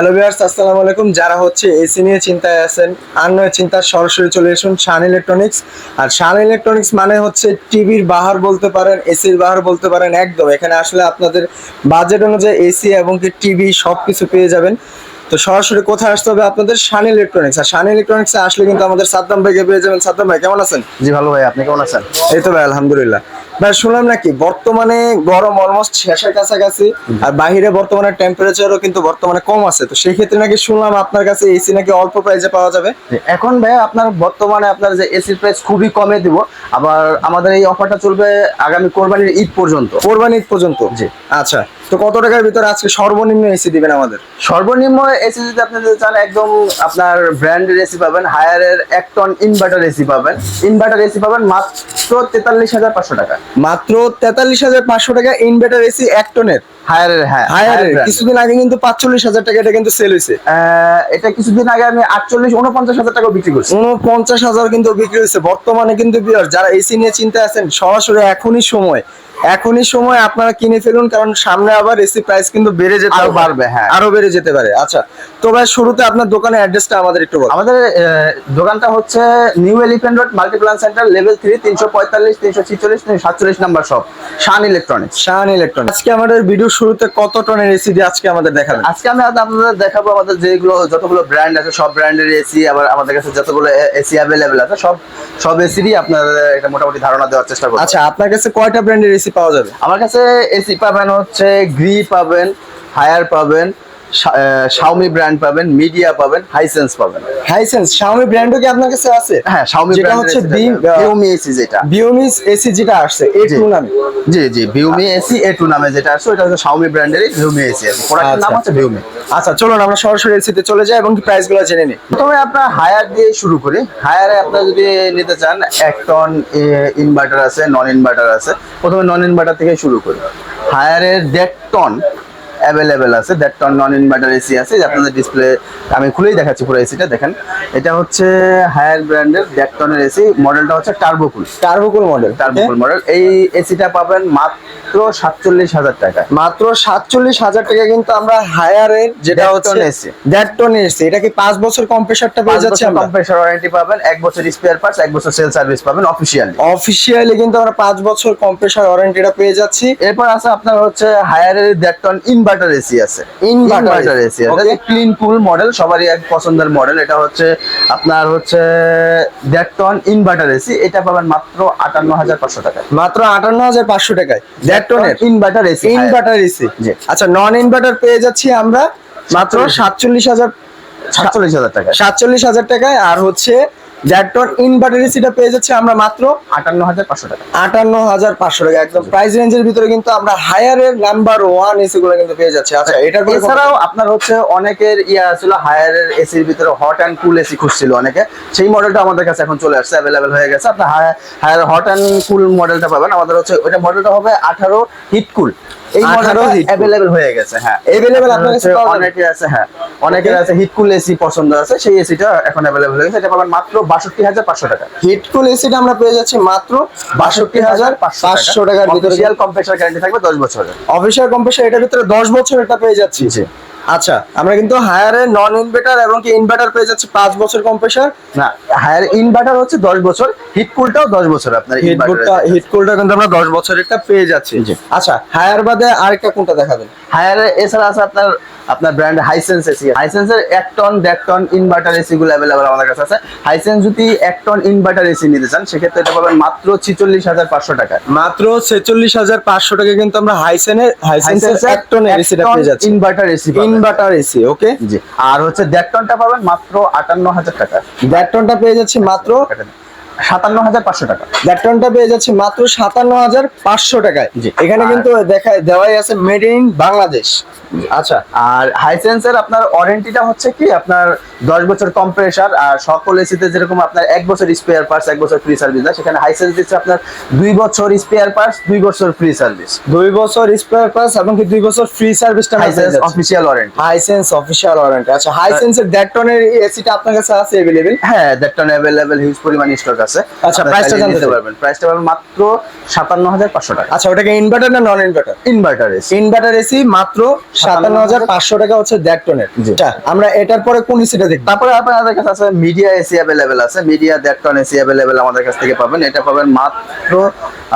Hello viewers আসসালামু আলাইকুম। যারা হচ্ছে এসি নিয়ে চিন্তায় আছেন আর নয় চিন্তা সরাসরি চলে আসুন শান ইলেকট্রনিক্স আর শান ইলেকট্রনিক্স মানে হচ্ছে টিভির বাহার বলতে পারেন এসির বাহার বলতে পারেন একদম। এখানে আসলে আপনাদের বাজেট অনুযায়ী এসি এবং কি টিভি সব কিছু পেয়ে যাবেন। তো সরাসরি কোথায় আসতে হবে আপনাদের? শান ইলেকট্রনিক্স আর শান ইলেকট্রনিক্সে আসলে কিন্তু আমাদের সাদ্দাম ভাইকে পেয়ে যাবেন। সাদ্দাম ভাই কেমন আছেন? জি ভালো ভাই। আপনি কেমন আছেন? এই তো ভাই আলহামদুলিল্লাহ। ভাই শুনলাম নাকি বর্তমানে গরম অলমোস্ট শেষের কাছাকাছি আর বাহিরে বর্তমানে টেম্পারেচারও কিন্তু বর্তমানে কম আছে। তো সেই ক্ষেত্রে নাকি শুনলাম আপনার কাছে এসি নাকি অল্প প্রাইসে পাওয়া যাবে? এখন ভাই আপনার বর্তমানে আপনার যে এসির প্রাইস খুবই কমে দিব। আবার আমাদের এই অফারটা চলবে আগামী কোরবানির ঈদ পর্যন্ত। কোরবানি ঈদ পর্যন্ত? জি। আচ্ছা তো কত টাকার ভিতরে আজকে সর্বনিম্ন এসি দিবেন আমাদের? সর্বনিম্ন এসি যদি আপনি যদি চান একদম আপনার ব্র্যান্ডের এসি পাবেন হায়ারের এক টন ইনভার্টার এসি পাবেন। ইনভার্টার এসি পাবেন মাত্র তেতাল্লিশ হাজার পাঁচশো টাকা। মাত্র তেতাল্লিশ হাজার পাঁচশো টাকা ইনভার্টার এসি এক টনের হায়ারের হ্যাঁ কিছুদিন আগে কিন্তু পাঁচচল্লিশ হাজার টাকা এটা কিন্তু সেল হয়েছে। এটা কিছুদিন আগে আমি আটচল্লিশ উনপঞ্চাশ হাজার টাকা বিক্রি করছি। উনপঞ্চাশ হাজার কিন্তু বিক্রি হয়েছে। বর্তমানে কিন্তু যারা এসি নিয়ে চিন্তা আছেন সরাসরি এখনই সময় এখনই সময় আপনারা কিনে ফেলুন কারণ সামনে আবার এসি প্রাইস কিন্তু বেড়ে যেতে আরও পারে। বাড়বে, হ্যাঁ। আরও বেড়ে যেতে পারে। আচ্ছা তো ভাই শুরুতে আপনার দোকানের অ্যাড্রেসটা আমাদের একটু বলুন। আমাদের দোকানটা হচ্ছে new elephant road multiplan centre level three তিনশো পঁয়তাল্লিশ তিনশো ছিচল্লিশ তিনশো সাতচল্লিশ number shop Shan electronics Shan electronics আজকে আমাদের ভিডিও শুরুতে কত টনের এসি দিয়ে আজকে আমাদের দেখাবেন আজকে আমি আপনাদের দেখাবো আমাদের যেগুলো যতগুলো ব্র্যান্ড আছে সব ব্র্যান্ডের এসি আবার আমাদের কাছে যতগুলো এসি অ্যাভেলেবেল আছে সব সব এসিরই আপনাদের একটা মোটামুটি ধারণা দেওয়ার চেষ্টা করব। আচ্ছা আপনার কাছে কয়টা ব্র্যান্ডের এসি পাওয়া যাবে? আমার কাছে এসি পাবেন হচ্ছে গ্রি পাবেন হায়ার পাবেন শাওমি ব্র্যান্ড পাবেন মিডিয়া পাবেন হাইসেন্স পাবেন। হাইসেন্স শাওমি ব্র্যান্ডও কি আপনার কাছে আছে? হ্যাঁ শাওমি যেটা হচ্ছে হচ্ছে বি- এসি যেটা। বিওমিস এসি যেটা আসছে এ টু নামে। জি জি ভিউমি এসি এ টু নামে যেটা আছে ওটা হচ্ছে শাওমি ব্র্যান্ডেরই ভিউমি এসি আছে। প্রোডাক্টের নাম আচ্ছা। হচ্ছে ভিউমি আচ্ছা চলুন আমরা সরাসরি এসিতে চলে যাই এবং প্রাইসগুলো জেনে নিই। প্রথমে আপনার হায়ার দিয়ে শুরু করি। হায়ারে আপনার যদি নিতে চান এক টন ইনভার্টার আছে নন ইনভার্টার আছে। প্রথমে নন ইনভার্টার থেকে শুরু করি। হায়ারের দেড় টন অ্যাভেলেবেল আছে দেড় টন নন ইনভার্টার এসি আছে আপনাদের ডিসপ্লে আমি খুলেই দেখাচ্ছি পুরো এসিটা দেখেন। এটা হচ্ছে হায়ার ব্র্যান্ডের দেড় টনের এসি মডেলটা হচ্ছে Turbocool Turbocool model Turbocool model এই এসিটা পাবেন মাত্র সাতচল্লিশ হাজার টাকা মাত্র সাতচল্লিশ হাজার টাকা কিন্তু আমরা হায়ারের যেটা হচ্ছে AC দেড় টন এসি এটা কি পাঁচ বছর কম্প্রেসারটা পেয়ে যাচ্ছে কম্প্রেসার ওয়ারেন্টি পাবেন এক বছর স্পেয়ার পার্টস এক বছর সেল সার্ভিস পাবেন অফিসিয়ালি অফিসিয়ালি কিন্তু আমরা পাঁচ বছর কম্প্রেসার ওয়ারেন্টিটা পেয়ে যাচ্ছি। এরপর আছে আপনার হচ্ছে হায়ারের দেড় টন ইনভার্টার এসি আছে। ইনভার্টার এসি আছে. ক্লিন কুল মডেল সবারই এক পছন্দের মডেল এটা হচ্ছে আপনার হচ্ছে দেড় টন ইনভার্টার এসি এটা পাবেন মাত্র আটান্ন হাজার পাঁচশো টাকা মাত্র আটান্ন হাজার পাঁচশো টাকায়। দেড় টনের ইনভার্টার এসি ইনভার্টার এসি। আচ্ছা নন ইনভার্টার পেয়ে যাচ্ছি আমরা মাত্র সাতচল্লিশ। হাজার সাতচল্লিশ হাজার টাকা সাতচল্লিশ হাজার টাকায়। আর হচ্ছে দেড় টন ইনভার্টার এসিটা পেয়ে যাচ্ছে আমরা মাত্র আটান্ন হাজার পাঁচশো টাকা। আটান্ন হাজার পাঁচশো টাকা একদম প্রাইস রেঞ্জের ভিতরে কিন্তু আমরা হায়ারের নাম্বার ওয়ান এসি গুলো কিন্তু পেয়ে যাচ্ছি। আচ্ছা এটার এছাড়াও আপনার হচ্ছে অনেকের ইয়া ছিল হায়ারের এসির ভিতরে হট অ্যান্ড কুল এসি খুঁজছিল অনেকে। সেই মডেলটা আমাদের কাছে এখন চলে আসছে অ্যাভেলেবেল হয়ে গেছে। আপনার হায়ার হট অ্যান্ড কুল মডেলটা পাবেন। আমাদের হচ্ছে ওইটা মডেলটা হবে আঠারো হিট কুল এই মডেলটা অ্যাভেলেবেল হয়ে গেছে হ্যাঁ। Available আপনার কাছে? অনেকে আছে হ্যাঁ। অনেকের আছে হিট কুল এসি পছন্দ আছে সেই এসিটা এখন অ্যাভেলেবেল হয়ে গেছে। এটা পাবেন মাত্র বাষট্টি হাজার পাঁচশো টাকা। হিটকুল এসিটা আমরা পেয়ে যাচ্ছি মাত্র বাষট্টি হাজার পাঁচশো টাকার ভিতরে। কম্প্রেসার গ্যারান্টি থাকবে দশ বছরের। অফিসিয়াল কম্প্রেসার এটার ভিতরে দশ বছর এটা পেয়ে যাচ্ছি। আচ্ছা আমরা কিন্তু হায়ারের নন ইনভার্টার এবং কি ইনভার্টার পেয়ে যাচ্ছি পাঁচ বছর কম্প্রেসার না হায়ার ইনভার্টার হচ্ছে দশ বছর হিট কুলটাও দশ বছর আপনার হিটকুলটা ইনভার্টার হিটকুলটা কিন্তু আমরা দশ বছরেরটা পেয়ে যাচ্ছি। আচ্ছা হায়ার বাদে আরেকটা কোনটা দেখাবেন? হায়ার এছাড়া আছে আপনার আপনার ব্র্যান্ড হাইসেন্স এসি হাইসেন্সের এক টন দেড় টন ইনভার্টার এসি গুলো অ্যাভেলেবল আমাদের কাছে আছে। হাইসেন্স যদি এক টন ইনভার্টার এসি নিতে চান সেক্ষেত্রে এটা পাবেন মাত্র ছিচল্লিশ হাজার পাঁচশো টাকা। মাত্র ছেচল্লিশ হাজার পাঁচশো টাকা কিন্তু আমরা হাইসেনের হাইসেন্সের এক টনের এসিটা পেয়ে যাচ্ছি। Inverter AC inverter AC okay? জি। আর হচ্ছে দেড় টনটা পাবেন মাত্র আটান্ন হাজার টাকা। দেড় টনটা পেয়ে যাচ্ছি মাত্র সাতান্ন হাজার পাঁচশো টাকা। দেড় পেয়ে যাচ্ছি মাত্র সাতান্ন হাজার পাঁচশো টাকায়। জি। এখানে কিন্তু দেখা দেওয়াই আছে মেড ইন বাংলাদেশ আচ্ছা। আর হাইসেন্সের আপনার ওয়ারেন্টিটা হচ্ছে কি? আপনার দশ বছর কম্প্রেসার আর সকল এসিতে যেরকম আপনার এক বছর স্পেয়ার পার্টস এক বছর ফ্রি সার্ভিস দেয় সেখানে হাইসেন্স দিচ্ছে আপনার দুই বছর স্পেয়ার পার্টস দুই বছর ফ্রি সার্ভিস দুই বছর স্পেয়ার পাস এবং কি দুই বছর ফ্রি সার্ভিসটা Hisense official warranty Hisense official warranty আচ্ছা হাইসেন্সের দেড় টনের এসিটা আপনার কাছে আছে অ্যাভেলেবেল হ্যাঁ দ্যাট টন অ্যাভেলেবেল হিউজ পরিমাণ স্টক আছে। আছে। আচ্ছা, আপনারা price টা চাইলে জানতে পারবেন। প্রাইসটা পাবেন মাত্র সাতান্ন হাজার পাঁচশো টাকা। আচ্ছা ওটাকে ইনভার্টার না non inverter inverter AC inverter AC মাত্র সাতান্ন হাজার পাঁচশো টাকা হচ্ছে দেড় টনের আচ্ছা, আমরা এটার পরে কোন এসিটা দেখব? তারপরে আপনাদের কাছে আছে মিডিয়া এসি অ্যাভেলেবেল আছে। মিডিয়া দেড় টন এসি অ্যাভেলেবেল আমাদের কাছ থেকে পাবেন। এটা পাবেন মাত্র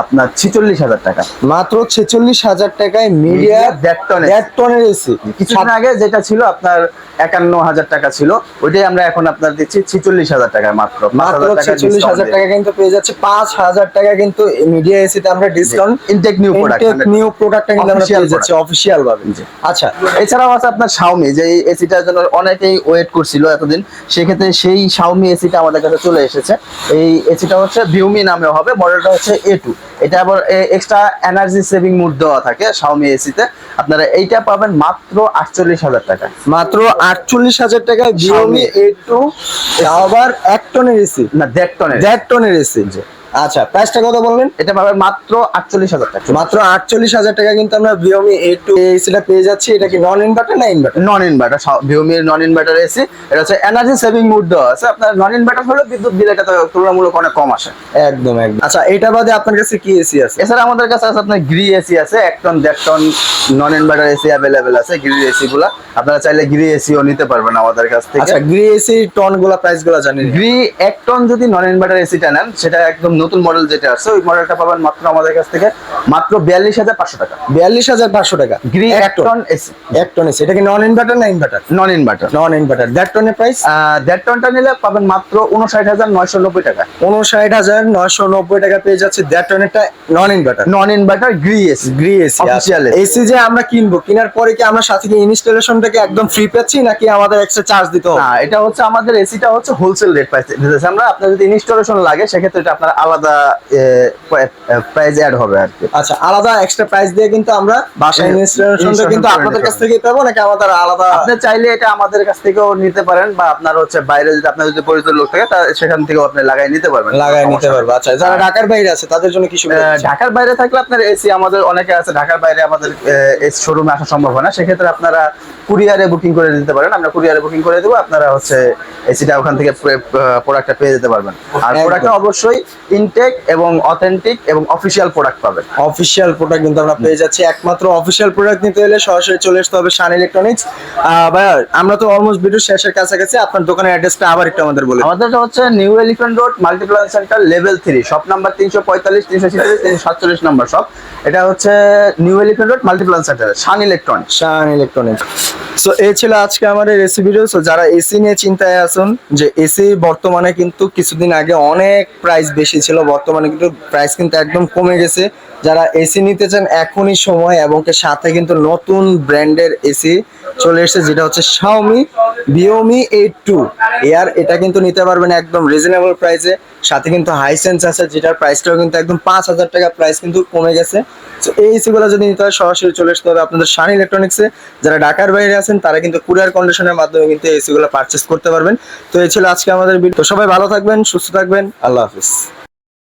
আপনার ছিচল্লিশ হাজার টাকা। মাত্র ছেচল্লিশ হাজার টাকায় মিডিয়া দেড় টনের দেড় টনের এসি কিছুদিন আগে যেটা ছিল আপনার একান্ন হাজার টাকা ছিল ওইটাই আমরা এখন আপনার দিচ্ছি ছিচল্লিশ হাজার টাকায় মাত্র। মাত্র ছেচল্লিশ হাজার টাকা কিন্তু পেয়ে যাচ্ছে। পাঁচ হাজার টাকা কিন্তু মিডিয়া এসিতে আমরা discount intact new product new প্রোডাক্টটা কিন্তু আমরা পেয়ে যাচ্ছি অফিসিয়াল ভাবে। আচ্ছা এছাড়াও আছে আপনার শাওমি যে এসিটার জন্য অনেকেই ওয়েট করছিল এতদিন। সেক্ষেত্রে সেই শাওমি এসিটা আমাদের কাছে চলে এসেছে। এই এসিটা হচ্ছে ভিউমি নামে হবে মডেলটা হচ্ছে এ টু এটা আবার এক্সট্রা এনার্জি সেভিং মুড দেওয়া থাকে শাওমি এসিতে আপনারা এইটা পাবেন মাত্র আটচল্লিশ হাজার টাকা। মাত্র আটচল্লিশ হাজার টাকায় জিওমি এ টু আবার এক টনের এসি না দেড় টনের দেড় টনের এসি আচ্ছা প্রাইসটা কত বললেন? এটা পাবেন মাত্র আটচল্লিশ হাজার টাকা। মাত্র আটচল্লিশ হাজার টাকা কিন্তু আমরা ভিওমি এ টু এসিটা পেয়ে যাচ্ছি। এটা কি নন ইনভার্টার না ইনভার্টার নন ইনভার্টার ভিউমির নন ইনভার্টার এসি এটা হচ্ছে এনার্জি সেভিং মুড দেওয়া আছে। আপনার নন ইনভার্টার হলে বিদ্যুৎ বিল এটা তুলনামূলক অনেক কম আসে। একদম একদম। আচ্ছা এটা বাদে আপনার কাছে কি এসি আছে? এছাড়া আমাদের কাছে আছে আপনার গ্রি এসি আছে। এক টন দেড় ton non inverter AC available আছে গ্রি এসি গুলা। আপনারা চাইলে গ্রি এসিও নিতে পারবেন আমাদের কাছ থেকে। আচ্ছা গ্রি এসি টনগুলা প্রাইসগুলা জানেন গ্রি এক টন যদি নন ইনভার্টার এসিটা নেন সেটা একদম নতুন মডেল যেটা আছে ওই মডেলটা পাবেন মাত্র আমাদের কাছ থেকে মাত্র বিয়াল্লিশ হাজার পাঁচশো টাকা। বিয়াল্লিশ হাজার পাঁচশো টাকা। গ্রি এক এক টন এসি এক টন এসি এটা কি নন ইনভার্টার না inverter non inverter non inverter দেড় টনের প্রাইস দেড় টনটা নিলে পাবেন মাত্র উনষাট হাজার নয়শো নব্বই টাকা। উনষাট হাজার নয়শো নব্বই টাকা পেয়ে যাচ্ছে দেড় টনেরটা non inverter non inverter Gree AC Gree AC Official AC যে আমরা কিনবো কেনার পরে কি আমরা সাথে কি ইনস্টলেশনটাকে একদম ফ্রি পাচ্ছি নাকি আমাদের এক্সট্রা চার্জ দিতে হবে? না এটা হচ্ছে আমাদের এসিটা হচ্ছে হোলসেল রেট প্রাইস দিতেছে আমরা? আপনার যদি ইনস্টলেশন লাগে সেক্ষেত্রে এটা আপনার আলাদা প্রাইস অ্যাড হবে আর কি। আচ্ছা আলাদা এক্সট্রা প্রাইস দিয়ে কিন্তু আমরা হুম, ইনস্টলেশনটা কিন্তু আপনাদের কাছ থেকে পাবো নাকি আমাদের আলাদা আপনি চাইলে এটা আমাদের কাছ থেকেও নিতে পারেন বা আপনার হচ্ছে বাইরে যদি আপনার যদি পরিচিত লোক থাকে সেখান থেকেও আপনি লাগাই নিতে পারবেন। লাগাই নিতে আচ্ছা যারা ঢাকার বাইরে আছে তাদের জন্য কি সুবিধা ঢাকার বাইরে থাকলে আপনার এসি আমাদের অনেকে আছে ঢাকার বাইরে আমাদের শোরুমে আসা সম্ভব হয় না। সেক্ষেত্রে আপনারা কুরিয়ারে বুকিং করে দিতে পারেন। আমরা কুরিয়ারে বুকিং করে দেবো আপনারা হচ্ছে এসিটা ওখান থেকে প্রোডাক্টটা পেয়ে যেতে পারবেন। আর। প্রোডাক্টটা অবশ্যই ইনটেক এবং অথেন্টিক এবং অফিসিয়াল প্রোডাক্ট পাবেন। অফিসিয়াল প্রোডাক্ট কিন্তু আমরা পেয়ে যাচ্ছি। একমাত্র অফিসিয়াল প্রোডাক্ট নিতে হলে সরাসরি চলে আসতে হবে শান ইলেকট্রনিক্স ভাইয়া আমরা তো অলমোস্ট ভিডিও শেষের কাছাকাছি। আপনার দোকানের অ্যাড্রেসটা আবার একটু আমাদের বলে। আমাদের হচ্ছে new elephant road multiplan centre level three shop number তিনশো পঁয়তাল্লিশ তিনশো ছিচল্লিশ তিনশো সাতচল্লিশ নাম্বার শপ এটা হচ্ছে new elephant road multiplan centre Shan electronics Shan electronics so এই ছিল আজকে আমাদের এসি ভিডিও সো যারা এসি নিয়ে চিন্তায় আছেন যে এসি বর্তমানে কিন্তু কিছুদিন আগে অনেক প্রাইস বেশি ছিল, বর্তমানে কিন্তু প্রাইস কিন্তু একদম কমে গেছে। যারা এসি নিতে চান, এখনই সময় এবং সাথে কিন্তু নতুন ব্র্যান্ডের এসি চলে এসেছে, যেটা হচ্ছে Xiaomi Viomi eight two air এটা কিন্তু নিতে পারবেন একদম রিজনেবল প্রাইসে সাথে কিন্তু হাইসেন্স আছে, যেটার প্রাইসটাও কিন্তু একদম পাঁচ হাজার টাকা প্রাইস কিন্তু কমে গেছে। তো এই এসিগুলো যদি নিতে হয়, সরাসরি চলে আসতে হবে আপনাদের শান ইলেকট্রনিক্সে যারা ঢাকার বাইরে আছেন, তারা কিন্তু কুরিয়ার কন্ডিশনের মাধ্যমে কিন্তু এসিগুলো পারচেস করতে পারবেন। তো, এই ছিল আজকে আমাদের তো, সবাই ভালো থাকবেন, সুস্থ থাকবেন। আল্লাহ হাফিজ।